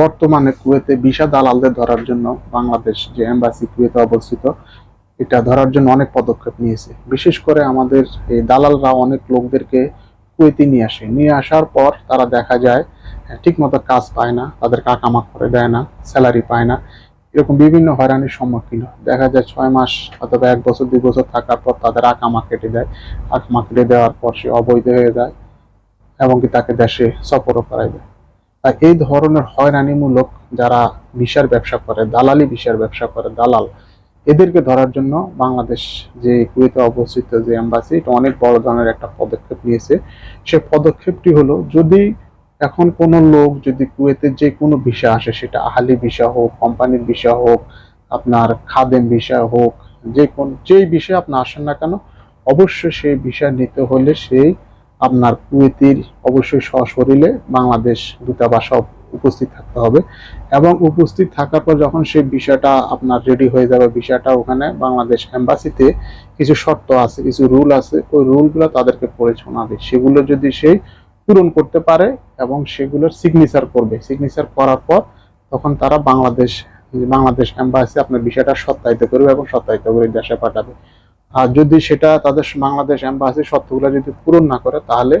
বর্তমানে কুয়েতে ভিসা দালালদের ধরার জন্য বাংলাদেশ যে এম্বাসি কুয়েতে অবস্থিত, এটা ধরার জন্য অনেক পদক্ষেপ নিয়েছে। বিশেষ করে আমাদের এই দালালরা অনেক লোকদেরকে কুয়েতে নিয়ে আসে। নিয়ে আসার পর তারা দেখা যায় ঠিক মতো কাজ পায় না, তাদের কাকামাক করে দেয় না, স্যালারি পায় না। এরকম বিভিন্ন হয়রানির সম্মুখীন হয়। দেখা যায় ছয় মাস অথবা এক বছর, দুই বছর থাকার পর তাদের আকামা কেটে দেয়। আকামা কেটে দেওয়ার পর সে অবৈধ হয়ে যায় এবং কি তাকে দেশে সফরও করাই দেয়। এই ধরনের হয়রানিমূলক যারা ভিসার ব্যবসা করে, দালালি ভিসার ব্যবসা করে, দালাল, এদেরকে ধরার জন্য বাংলাদেশ যে কুয়েতে অবস্থিত যে এম্বাসি এটা অনেক বড় ধরনের একটা পদক্ষেপ নিয়েছে। সে পদক্ষেপটি হলো, যদি এখন কোনো লোক যদি কুয়েতে যে কোনো ভিসা আসে, সেটা আহালি ভিসা হোক, কোম্পানির ভিসা হোক, আপনার খাদেম ভিসা হোক, যে কোন, যেই বিষয়ে আপনি আসেন না কেন, অবশ্যই সেই ভিসা নিতে হলে সেই আপনার কুয়েতির অবশ্যই সশরীরে বাংলাদেশ দূতাবাস উপস্থিত থাকতে হবে। এবং উপস্থিত থাকার পর যখন সেই বিষয়টা আপনার রেডি হয়ে যাবে, বিষয়টা ওখানে বাংলাদেশ এম্বাসিতে কিছু শর্ত আছে, কিছু রুল আছে, ওই রুলগুলো তাদেরকে পড়ে শোনাবে। সেগুলো যদি সেই পূরণ করতে পারে এবং সেগুলোর সিগনেচার করবে। সিগনেচার করার পর তখন তারা বাংলাদেশ বাংলাদেশ এম্বাসি আপনার বিষয়টা সত্যায়িত করবে এবং সত্যায়িত করে দেশে পাঠাবে। আর যদি সেটা তাদের বাংলাদেশ এম্বাসি শর্তগুলো যদি পূরণ না করে, তাহলে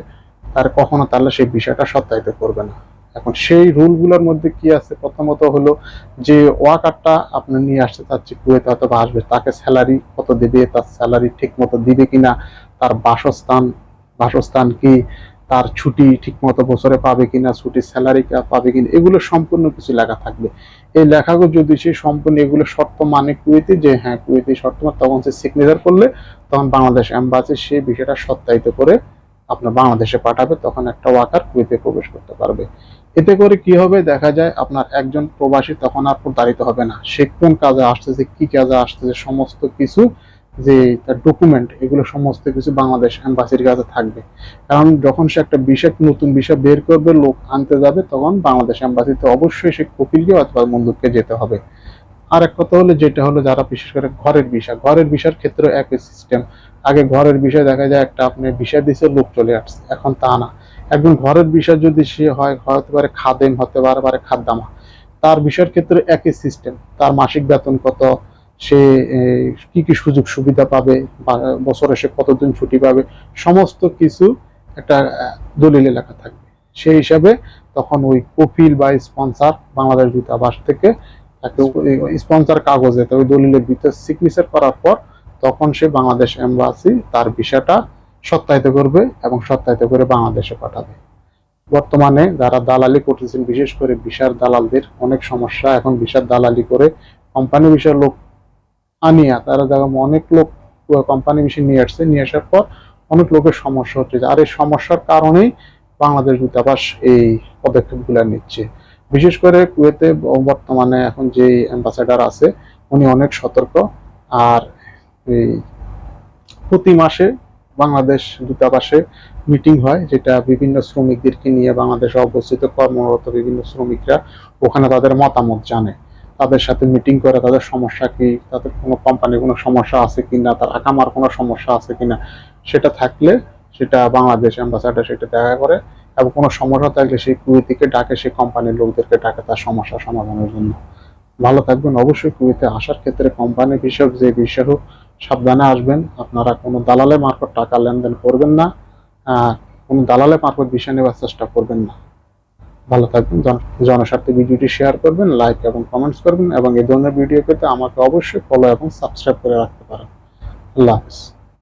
তার কখনো তাহলে সেই বিষয়টা সত্যায়িত করবে না। এখন সেই রুলগুলোর মধ্যে কি আছে? প্রথমত হলো যে ওয়াকারটা আপনি নিয়ে আসতে চাচ্ছি কুয়েতে হয়তো বা আসবে, তাকে স্যালারি কত দেবে, তার স্যালারি ঠিক মতো দিবে কিনা, তার বাসস্থান বাসস্থান কি তার ছুটি ঠিক মতো বছরে পাবে কিনা ছুটির স্যালারি পাবে কিনা, এগুলো সম্পূর্ণ কিছু লেখা থাকবে। এই লেখাগুলো যদি সে সম্পূর্ণ এগুলো শর্ত মানে কুয়েতে, যে হ্যাঁ কুয়েতে শর্ত মানে তখন সে সিগনেচার করলে তখন বাংলাদেশ এম্বাসি সেই বিষয়টা সত্যায়িত করে আপনার বাংলাদেশে পাঠাবে, তখন একটা ওয়াকার কুয়েতে প্রবেশ করতে পারবে। এতে করে কি হবে? দেখা যায় আপনার একজন প্রবাসী তখন আর প্রতারিত হবে না। সে কোন কাজে আসতেছে, কি কাজে আসতেছে, সমস্ত কিছু যে তার ডকুমেন্ট এগুলো সমস্ত কিছু বাংলাদেশ এম্বাসির কাছে থাকবে। কারণ যখন সে একটা বিষয়, নতুন বিষয় বের করবে, লোক আনতে যাবে, তখন বাংলাদেশ এম্বাসিতে অবশ্যই সে কপিলকে অথবা মন্দুককে যেতে হবে। আর এক কথা হলো, যেটা হলো যারা বিশেষ করে ঘরের বিষয়, ঘরের বিষয়ের ক্ষেত্রে একই সিস্টেম আগে ঘরের বিষয় দেখা যায়, একটা আপনি বিষয় দিছে, লোক চলে আসছে। এখন তা না। একজন ঘরের বিষয় যদি সে হয়, হতে পারে খাদেম, হতে পারে পারে খাদ্দামা। তার বিষয়ের ক্ষেত্রে একই সিস্টেম তার মাসিক বেতন কত? সে কি কি সুযোগ সুবিধা পাবে বছরে সে কতদিন ছুটি পাবে, সমস্ত কিছু একটা দলিলে লেখা থাকবে। সেই হিসাবে তখন ওই কপিল বা স্পন্সর বাংলাদেশ দূতাবাস থেকে তাকে স্পন্সর কাগজে ওই দলিলের ভিতরে সিগনেচার করার পর তখন সে বাংলাদেশ এম্বাসি তার বিষয়টা সত্যায়িত করবে এবং সত্যায়িত করে বাংলাদেশে পাঠাবে। বর্তমানে যারা দালালি করতেছেন, বিশেষ করে বিশার দালালদের অনেক সমস্যা। এখন বিশার দালালি করে কোম্পানি বিষয়ের লোক আনিয়া, তারা দেখো অনেক লোক কোম্পানি বিষয় নিয়ে আসছে, নিয়ে আসার পর অনেক লোকের সমস্যা হচ্ছে। আর এই সমস্যার কারণেই বাংলাদেশ দূতাবাস এই পদক্ষেপগুলো নিচ্ছে। বিশেষ করে কুয়েতে বর্তমানে এখন যে অ্যাম্বাসেডার আছে, উনি অনেক সতর্ক। আর এই প্রতি মাসে বাংলাদেশ দূতাবাসে মিটিং হয়, যেটা বিভিন্ন শ্রমিকদেরকে নিয়ে বাংলাদেশে অবস্থিত কর্মরত বিভিন্ন শ্রমিকরা, ওখানে তাদের মতামত জানে। তাদের সাথে মিটিং করে, তাদের সমস্যা কি, তাদের কোনো কোম্পানির কোনো সমস্যা আছে কি না তার আকামার কোনো সমস্যা আছে কিনা, সেটা থাকলে সেটা বাংলাদেশ অ্যাম্বাসাডার সেটা দেখা করে এবং কোনো সমস্যা থাকলে সেই কুয়েতিকে ডাকে, সেই কোম্পানির লোকদেরকে ডাকে তার সমস্যা সমাধানের জন্য। ভালো থাকবেন, অবশ্যই কুয়েতে আসার ক্ষেত্রে কোম্পানি বিষয়ক, যে বিষয় হোক, সাবধানে আসবেন। আপনারা কোনো দালালে মারফত টাকা লেনদেন করবেন না কোনো দালালে মারফত বিষয় নেওয়ার চেষ্টা করবেন না। ভালো থাকবেন, জন- জনস্বার্থে ভিডিওটি শেয়ার করবেন লাইক এবং কমেন্টস করবেন, এবং এই ধরনের ভিডিও পেতে আমাকে অবশ্যই ফলো এবং সাবস্ক্রাইব করে রাখতে পারেন। আল্লাহ হাফিজ।